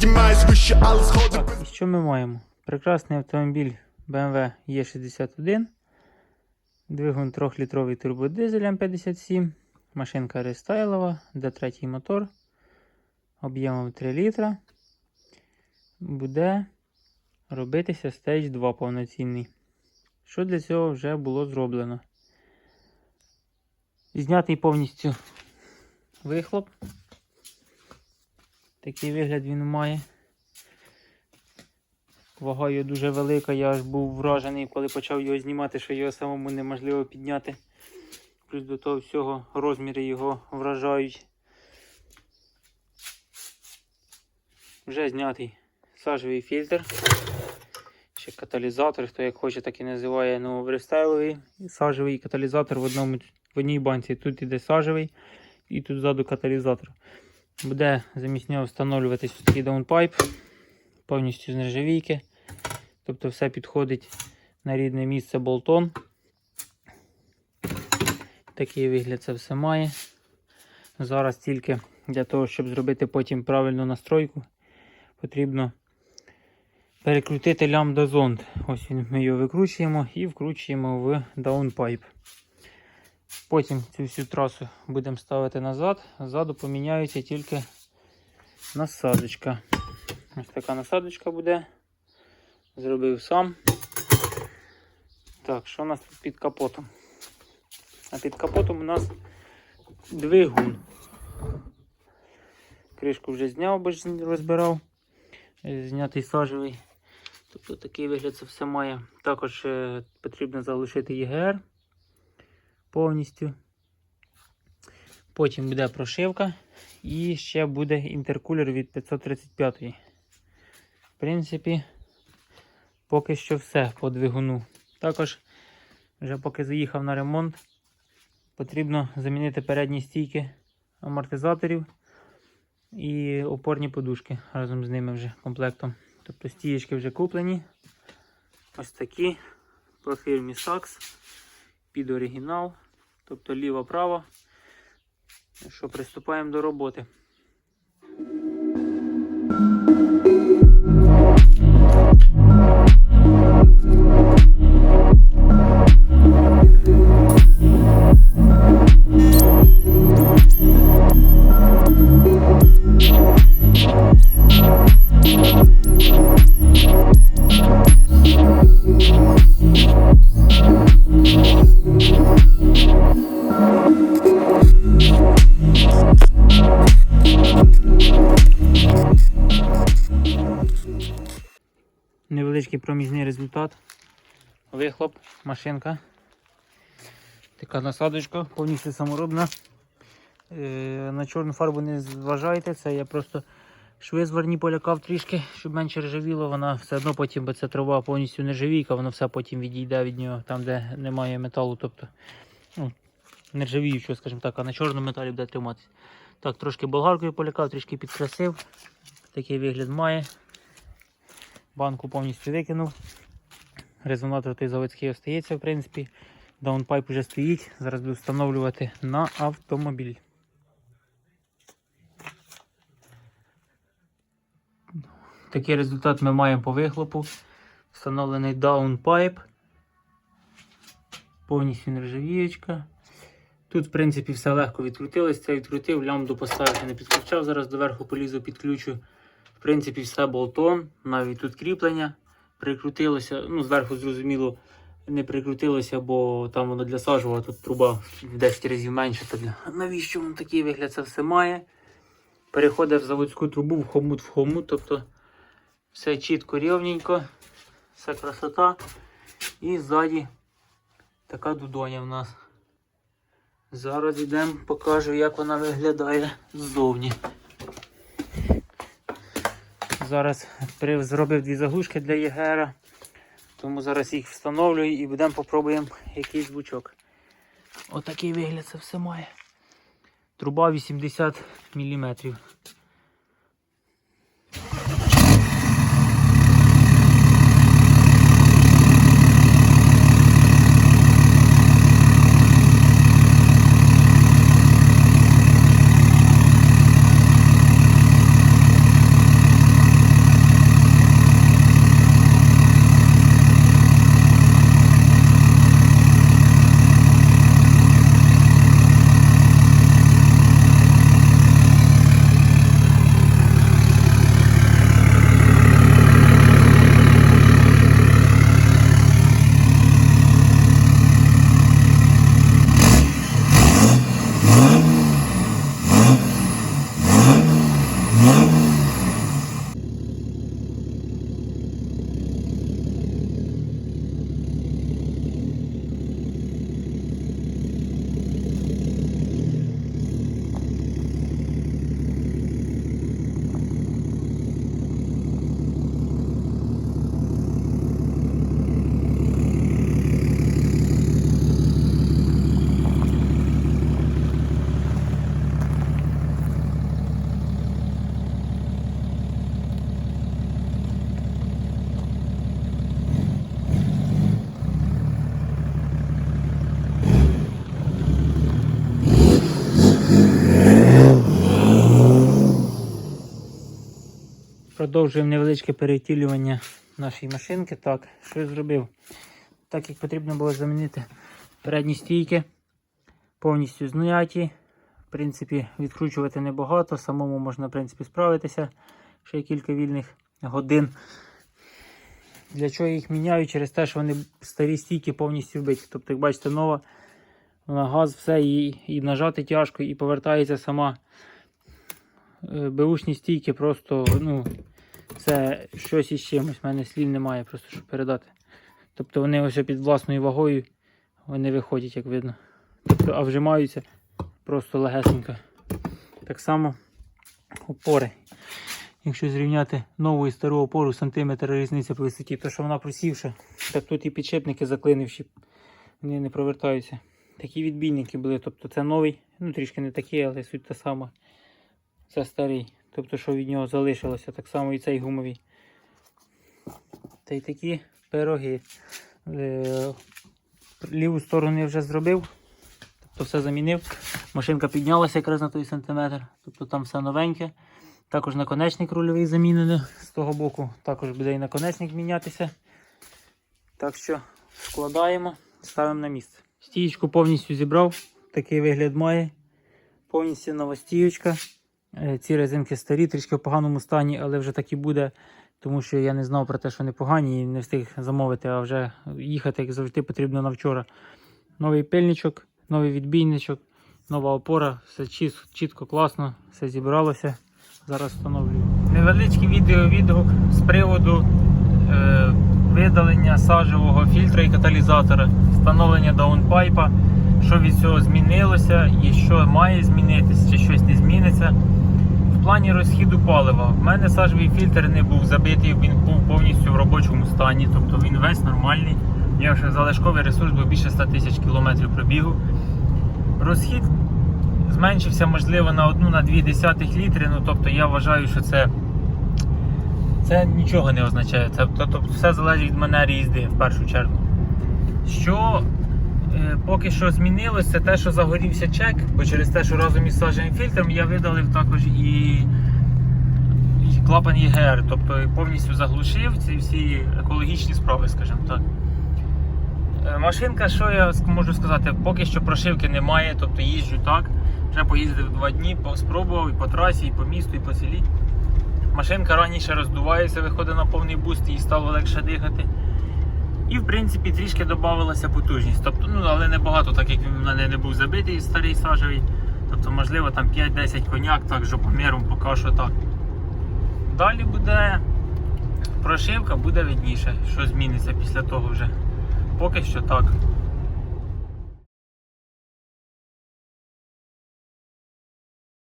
підіймаюсь вище, але сходи і що ми маємо? Прекрасний автомобіль BMW E61. Двигун 3-літровий турбодизель М57. Машинка рестайлова, де третій мотор. Об'ємом 3 літра. Буде робитися Stage 2 повноцінний. Що для цього вже було зроблено? Знятий повністю вихлоп. Такий вигляд він має. Вага його дуже велика, я аж був вражений, коли почав його знімати, що його самому неможливо підняти. Плюс до того всього розміри його вражають. Вже знятий сажевий фільтр. Ще каталізатор, хто як хоче, так і називає ну, рестайловий сажевий каталізатор в, одному, в одній банці. Тут іде сажевий і тут ззаду каталізатор. Буде замість нього встановлюватись такий даунпайп, повністю з нержавійки. Тобто все підходить на рідне місце болтон. Такий вигляд це все має. Зараз тільки для того, щоб зробити потім правильну настройку, потрібно перекрутити лямбда-зонд. Ось ми його викручуємо і вкручуємо в даунпайп. Потім цю всю трасу будемо ставити назад. Ззаду поміняється тільки насадочка. Ось така насадочка буде. Зробив сам. Так, що у нас тут під капотом? А під капотом у нас двигун. Кришку вже зняв, бо ж розбирав. Е, Знятий сажевий. Тобто такий вигляд це все має. Також е, потрібно залишити ЄГР повністю. Потім буде прошивка і ще буде інтеркулер від 535. В принципі, поки що все по двигуну. Також, вже поки заїхав на ремонт, потрібно замінити передні стійки амортизаторів і опорні подушки разом з ними вже комплектом. Тобто стієчки вже куплені. Ось такі по фірмі Saks під оригінал, тобто ліва-права. Що, приступаємо до роботи. Невеличкий проміжний результат. Вихлоп, машинка. Така насадочка, повністю саморобна. Е, на чорну фарбу не зважайте, це я просто шви зварні полякав трішки, щоб менше ржавіло. Вона все одно потім, бо це трава повністю нержавійка, воно все потім відійде від нього там, де немає металу. Тобто ну, нержавіючого, скажімо так, а на чорному металі буде триматися. Так, трошки болгаркою полякав, трішки підкрасив. Такий вигляд має. Банку повністю викинув. Резонатор той заводський остається, в принципі. Даунпайп вже стоїть. Зараз буду встановлювати на автомобіль. Такий результат ми маємо по вихлопу. Встановлений даунпайп. Повністю нержавіючка. Тут, в принципі, все легко відкрутилось. Це відкрутив, лямбду поставити не підключав. Зараз доверху полізу підключу. В принципі, все болтон, навіть тут кріплення прикрутилося. Ну, зверху, зрозуміло, не прикрутилося, бо там воно для сажу, тут труба в 10 разів менше. Навіщо воно такий вигляд це все має? Переходить заводську трубу в хомут в хомут. Тобто все чітко, рівненько, все красота. І ззаді така дудоня в нас. Зараз йдемо, покажу, як вона виглядає ззовні. Зараз зробив дві заглушки для Єгера, тому зараз їх встановлюю і будемо попробуємо якийсь звучок. Отакий вигляд це все має. Труба 80 мм. Продовжуємо невеличке перетілювання нашої машинки. Так, що я зробив? Так як потрібно було замінити передні стійки, повністю зняті. В принципі, відкручувати небагато, самому можна в принципі, справитися. Ще кілька вільних годин. Для чого я їх міняю? Через те, що вони старі стійки повністю вбиті. Тобто, як бачите, нова, вона газ, все, і, і нажати тяжко, і повертається сама. Е, Беушні стійки просто, ну, це щось із чимось. У мене слів немає, просто щоб передати. Тобто вони ось під власною вагою вони виходять, як видно. Тобто, а вжимаються просто легесенько. Так само опори. Якщо зрівняти нову і стару опору, сантиметр різниця по висоті, то що вона просівша, так тут і підшипники заклинивші, вони не провертаються. Такі відбійники були, тобто це новий, ну трішки не такий, але суть та сама. Це старий. Тобто, що від нього залишилося, так само і цей гумовий. Та й такі пироги. Е, Ліву сторону я вже зробив, тобто все замінив. Машинка піднялася якраз на той сантиметр, тобто там все новеньке. Також наконечник рульовий замінений з того боку, також буде і наконечник мінятися. Так що складаємо, ставимо на місце. Стієчку повністю зібрав, такий вигляд має. Повністю нова стіючка. Е, Ці резинки старі, трішки в поганому стані, але вже так і буде, тому що я не знав про те, що вони погані і не встиг замовити, а вже їхати, як завжди, потрібно на вчора. Новий пильничок, новий відбійничок, нова опора, все чітко, класно, все зібралося. Зараз встановлюю. Невеличкий відеовідгук з приводу е, видалення сажевого фільтра і каталізатора, встановлення даунпайпа, що від цього змінилося і що має змінитися, чи щось не зміниться. В плані розхіду палива. В мене сажевий фільтр не був забитий, він був повністю в робочому стані, тобто він весь нормальний. Я вже залишковий ресурс був більше 100 тисяч кілометрів пробігу. Розхід зменшився, можливо, на 1 на 2 десятих літри. Ну, тобто я вважаю, що це, це нічого не означає. Це, тобто все залежить від манери їзди в першу чергу. Що поки що змінилось, це те, що загорівся чек, бо через те, що разом із сажевим фільтром я видалив також і, і клапан ЄГР, тобто повністю заглушив ці всі екологічні справи, скажімо так. Е, Машинка, що я можу сказати, поки що прошивки немає, тобто їжджу так. Вже поїздив два дні, спробував і по трасі, і по місту, і по селі. Машинка раніше роздувається, виходить на повний буст, їй стало легше дихати. І в принципі трішки додавалася потужність. Тобто, ну, але не багато, так як він в мене не був забитий старий сажевий. Тобто, можливо, там 5-10 коняк, так жопоміром поки що так. Далі буде прошивка, буде видніше, що зміниться після того вже. Поки що так.